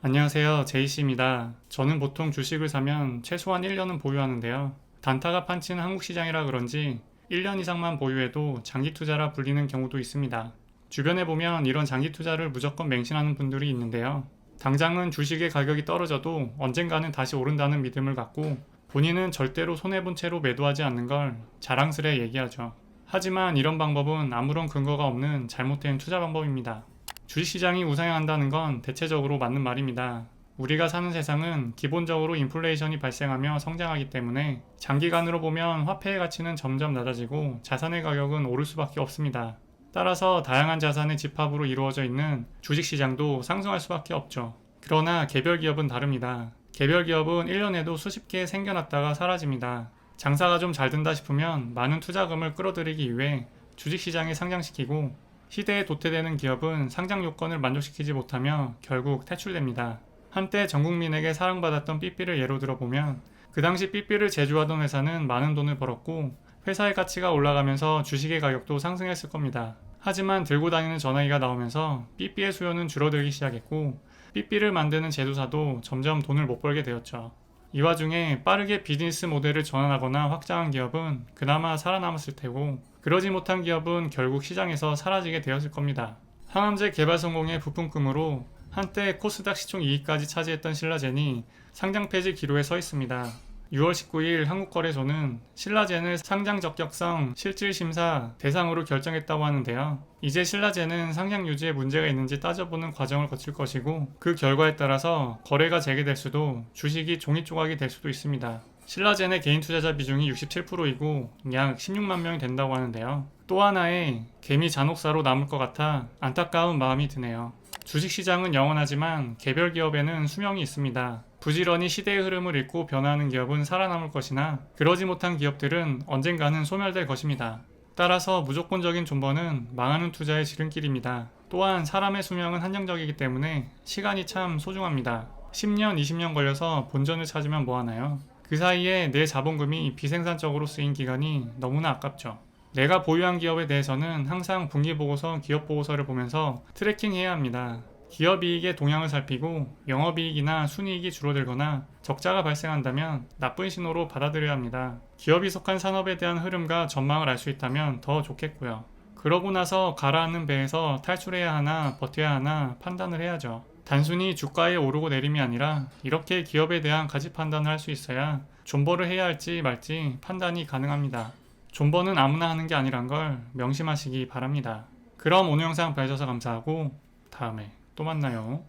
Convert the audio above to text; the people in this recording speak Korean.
안녕하세요. 제이씨입니다. 저는 보통 주식을 사면 최소한 1년은 보유하는데요. 단타가 판치는 한국 시장이라 그런지 1년 이상만 보유해도 장기 투자라 불리는 경우도 있습니다. 주변에 보면 이런 장기 투자를 무조건 맹신하는 분들이 있는데요. 당장은 주식의 가격이 떨어져도 언젠가는 다시 오른다는 믿음을 갖고 본인은 절대로 손해본 채로 매도하지 않는 걸 자랑스레 얘기하죠. 하지만 이런 방법은 아무런 근거가 없는 잘못된 투자 방법입니다. 주식시장이 우상향한다는 건 대체적으로 맞는 말입니다. 우리가 사는 세상은 기본적으로 인플레이션이 발생하며 성장하기 때문에 장기간으로 보면 화폐의 가치는 점점 낮아지고 자산의 가격은 오를 수밖에 없습니다. 따라서 다양한 자산의 집합으로 이루어져 있는 주식시장도 상승할 수밖에 없죠. 그러나 개별 기업은 다릅니다. 개별 기업은 1년에도 수십 개 생겨났다가 사라집니다. 장사가 좀 잘 된다 싶으면 많은 투자금을 끌어들이기 위해 주식시장에 상장시키고 시대에 도태되는 기업은 상장 요건을 만족시키지 못하며 결국 퇴출됩니다. 한때 전 국민에게 사랑받았던 삐삐를 예로 들어보면 그 당시 삐삐를 제조하던 회사는 많은 돈을 벌었고 회사의 가치가 올라가면서 주식의 가격도 상승했을 겁니다. 하지만 들고 다니는 전화기가 나오면서 삐삐의 수요는 줄어들기 시작했고 삐삐를 만드는 제조사도 점점 돈을 못 벌게 되었죠. 이 와중에 빠르게 비즈니스 모델을 전환하거나 확장한 기업은 그나마 살아남았을 테고 그러지 못한 기업은 결국 시장에서 사라지게 되었을 겁니다. 항암제 개발 성공의 부품금으로 한때 코스닥 시총 2위까지 차지했던 신라젠이 상장 폐지 기로에 서 있습니다. 6월 19일 한국거래소는 신라젠을 상장 적격성 실질심사 대상으로 결정했다고 하는데요. 이제 신라젠은 상장 유지에 문제가 있는지 따져보는 과정을 거칠 것이고 그 결과에 따라서 거래가 재개될 수도 주식이 종이 조각이 될 수도 있습니다. 신라젠의 개인 투자자 비중이 67%이고 약 16만 명이 된다고 하는데요. 또 하나의 개미 잔혹사로 남을 것 같아 안타까운 마음이 드네요. 주식시장은 영원하지만 개별 기업에는 수명이 있습니다. 부지런히 시대의 흐름을 읽고 변화하는 기업은 살아남을 것이나 그러지 못한 기업들은 언젠가는 소멸될 것입니다. 따라서 무조건적인 존버는 망하는 투자의 지름길입니다. 또한 사람의 수명은 한정적이기 때문에 시간이 참 소중합니다. 10년, 20년 걸려서 본전을 찾으면 뭐하나요? 그 사이에 내 자본금이 비생산적으로 쓰인 기간이 너무나 아깝죠. 내가 보유한 기업에 대해서는 항상 분기보고서, 기업보고서를 보면서 트래킹해야 합니다. 기업이익의 동향을 살피고 영업이익이나 순이익이 줄어들거나 적자가 발생한다면 나쁜 신호로 받아들여야 합니다. 기업이 속한 산업에 대한 흐름과 전망을 알 수 있다면 더 좋겠고요. 그러고 나서 가라앉는 배에서 탈출해야 하나 버텨야 하나 판단을 해야죠. 단순히 주가의 오르고 내림이 아니라 이렇게 기업에 대한 가치 판단을 할 수 있어야 존버를 해야 할지 말지 판단이 가능합니다. 존버는 아무나 하는 게 아니란 걸 명심하시기 바랍니다. 그럼 오늘 영상 봐주셔서 감사하고 다음에 또 만나요.